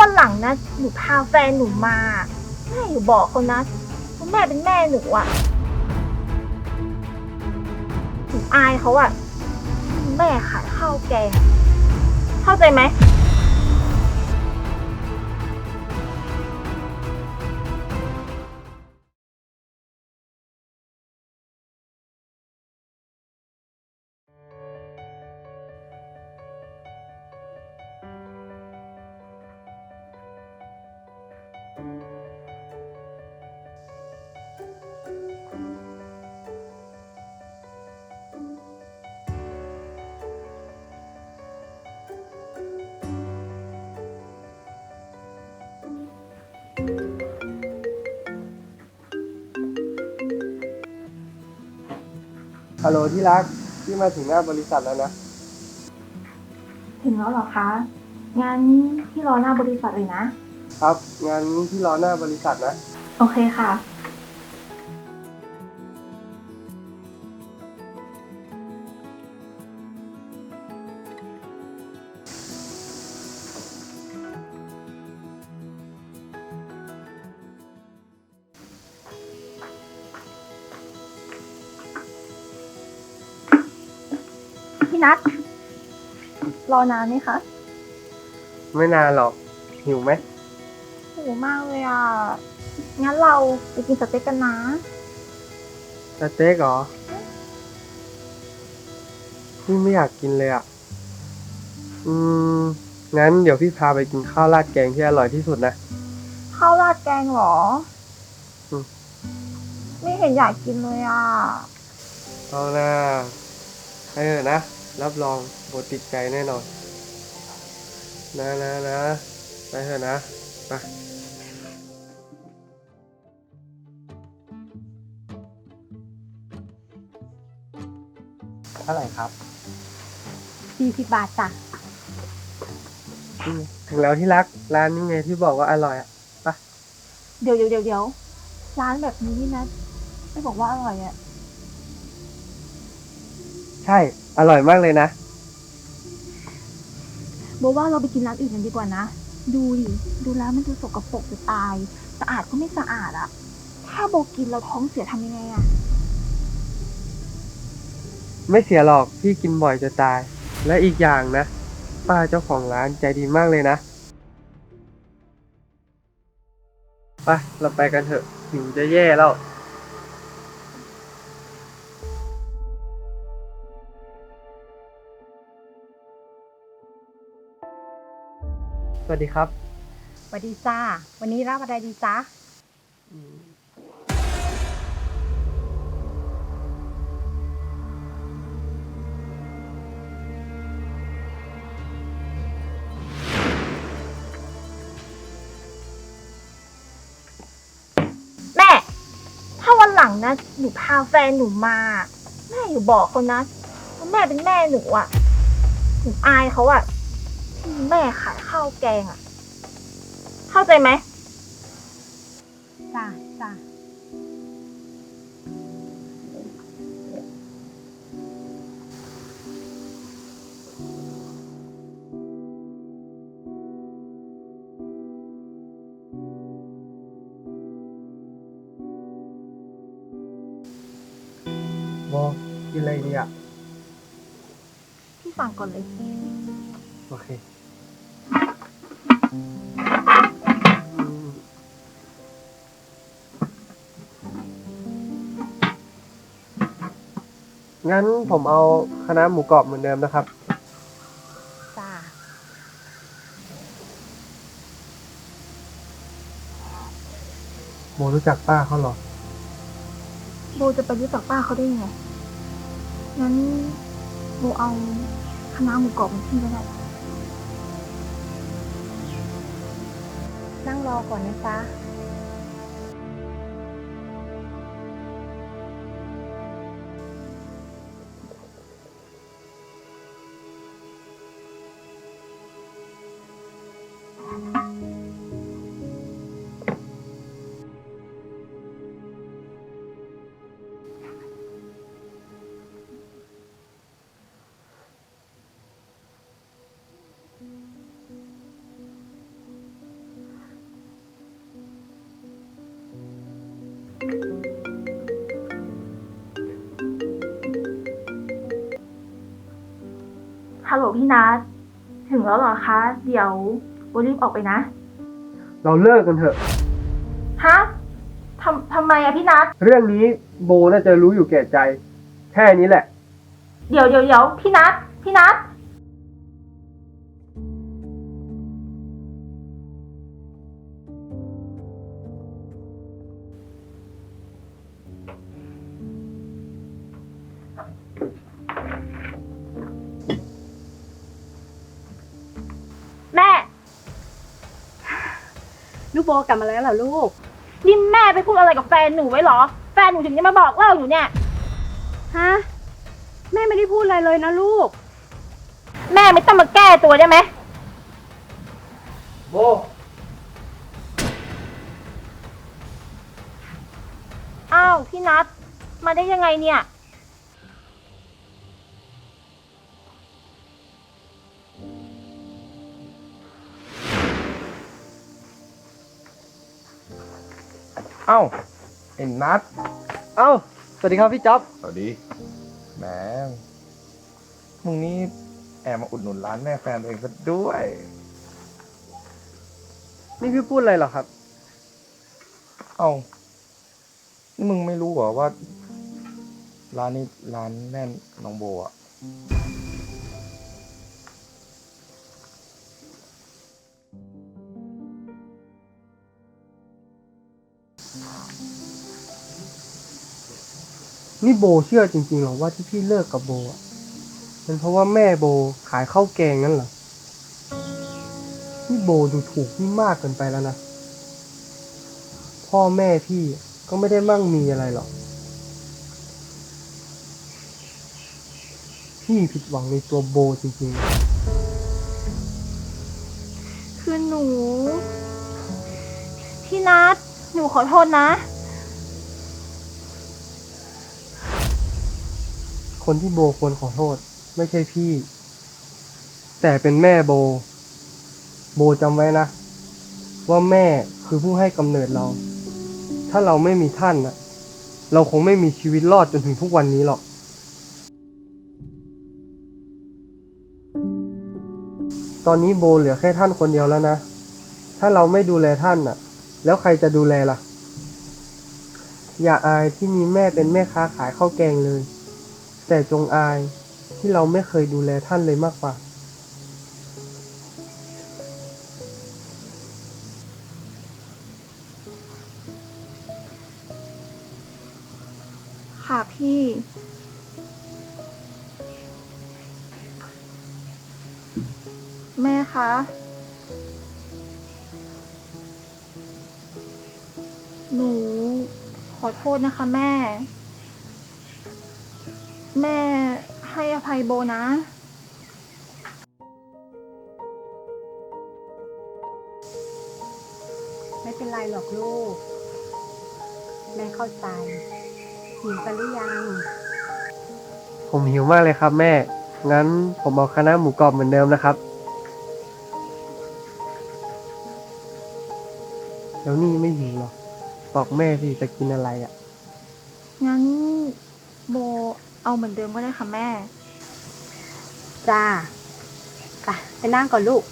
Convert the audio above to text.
วันหลังนะหนูพาแฟนหนูมาแม่อยู่บอกเขานะว่าแม่เป็นแม่หนูอะหนูอายเขาอะแม่ขายข้าวแกงเข้าใจไหม ฮัลโหลที่รักที่มาถึงหน้าบริษัทแล้วนะ ถึงแล้วเหรอคะ งั้นพี่รอหน้าบริษัทเลยนะ ครับงั้นที่รอหน้าบริษัทนะ โอเคค่ะ นัทรอนานไหมคะไม่นานหรอก หิวไหมหิวมากเลยอะ งั้นเราไปกินสเต็กกันนะ สเต็กเหรอพี่ไม่อยากกินเลยอะ อืม งั้นเดี๋ยวพี่พาไปกินข้าวราดแกงที่อร่อยที่สุดนะ ข้าวราดแกงเหรออมไม่เห็นอยากกินเลยอะ เอาหน้าให้เถอะนะ รับรองโบติดใจแน่นอน นะนะนะไปเถอะนะไปเท่าไหร่ครับสี่สิบบาทจ้ะอืมถึงแล้วที่รักร้านนี้ไงที่บอกว่าอร่อยอะเดี๋ยวเดี๋ยวเดี๋ยวเดี๋ยวร้านแบบนี้นี่นะไม่บอกว่าอร่อยอะ ใช่ อร่อยมากเลยนะบอกว่าเราไปกินร้านอื่นกันดีกว่านะ ดูดิดูแล้วมันดูสกปรกจะตาย สะอาดก็ไม่สะอาดอะถ้าโบกินเราท้องเสียทำยังไงอะไม่เสียหรอกพี่กินบ่อยจะตาย และอีกอย่างนะ ป้าเจ้าของร้านใจดีมากเลยนะไปเราไปกันเถอะหิวจะแย่แล้ว สวัสดีครับ สวัสดีจ้า วันนี้รับอะไรดีจ้าแม่ ถ้าวันหลังนะหนูพาแฟนหนูมา แม่อยู่บอกเขานะว่าแม่เป็นแม่หนูอะหนูอายเขาอะที่ แม่ขายข้าวแกงอะเข้าใจไหม จ้าจ้าบอกกินอะไรดีอะ พี่สั่งก่อนเลย โอเคอืม งั้นผมเอาคณะน้าหมูกรอบเหมือนเดิมนะครับ จ้าโมรู้จักป้าเขาเหรอ โบจะไปรู้จักป้าเขาได้ยังไง งั้นโบเอาคณะน้าหมูกรอบมาที่ก็ได้ นั่งรอก่อนนะจ๊ะพ ฮัลโหลพี่นัทถึงแล้วเหรอคะ เดี๋ยวโบรีบออกไปนะ เราเลิกกันเถอะ ฮะทำทำไมอะพี่นัทเรื่องนี้โบน่าจะรู้อยู่แก่ใจ แค่นี้แหละ เดี๋ยวเดี๋ยวเดี๋ยวพี่นัทพี่นัท โบกลับมาแล้วเหรอลูก นี่แม่ไปพูดอะไรกับแฟนหนูไว้เหรอ แฟนหนูถึงจะมาบอกเล่าหนูเนี่ย ฮะ แม่ไม่ได้พูดอะไรเลยนะลูก แม่ไม่ต้องมาแก้ตัวได้ไหม โบ อ้าวพี่นัทมาได้ยังไงเนี่ย เอ้าไอ้นัดเอ้า สวัสดีครับพี่จ๊อบ สวัสดีแหมมึงนี่แอบมาอุดหนุนร้านแม่แฟนตัวเองซะด้วย นี่พี่พูดอะไรเหรอครับ เอ้านี่มึงไม่รู้เหรอว่า ร้านนี้ร้านแม่น้องโบอะ นี่โบเชื่อจริงๆหรอว่าที่พี่เลิกกับโบอะเป็นเพราะว่าแม่โบขายข้าวแกงนั่นเหรอนี่โบดูถูกพี่มากเกินไปแล้วนะ พ่อแม่พี่ก็ไม่ได้มั่งมีอะไรหรอก พี่ผิดหวังในตัวโบจริงๆคือหนู พี่นัทหนูขอโทษนะ คนที่โบควรขอโทษ ไม่ใช่พี่ แต่เป็นแม่โบ โบจำไว้นะ ว่าแม่คือผู้ให้กำเนิดเรา ถ้าเราไม่มีท่านนะเราคงไม่มีชีวิตรอดจนถึงทุกวันนี้หรอก ตอนนี้โบเหลือแค่ท่านคนเดียวแล้วนะ ถ้าเราไม่ดูแลท่านน่ะ แล้วใครจะดูแลล่ะ อย่าอายที่มีแม่เป็นแม่ค้าขายข้าวแกงเลย แต่จงอายที่เราไม่เคยดูแลท่านเลยมากกว่า ค่ะพี่ แม่คะ หนู ขอโทษนะคะแม่ แม่ให้อภัยโบนะ ไม่เป็นไรหรอกลูก แม่เข้าใจหิวกันหรือยัง ผมหิวมากเลยครับแม่ งั้นผมเอาคณะหมูกรอบเหมือนเดิมนะครับ แล้วนี่ไม่หิวหรอบอกแม่สิจะกินอะไรอะ งั้นโบ เอาเหมือนเดิมก็ได้ค่ะแม่ จ้าไปไปนั่งก่อนลูก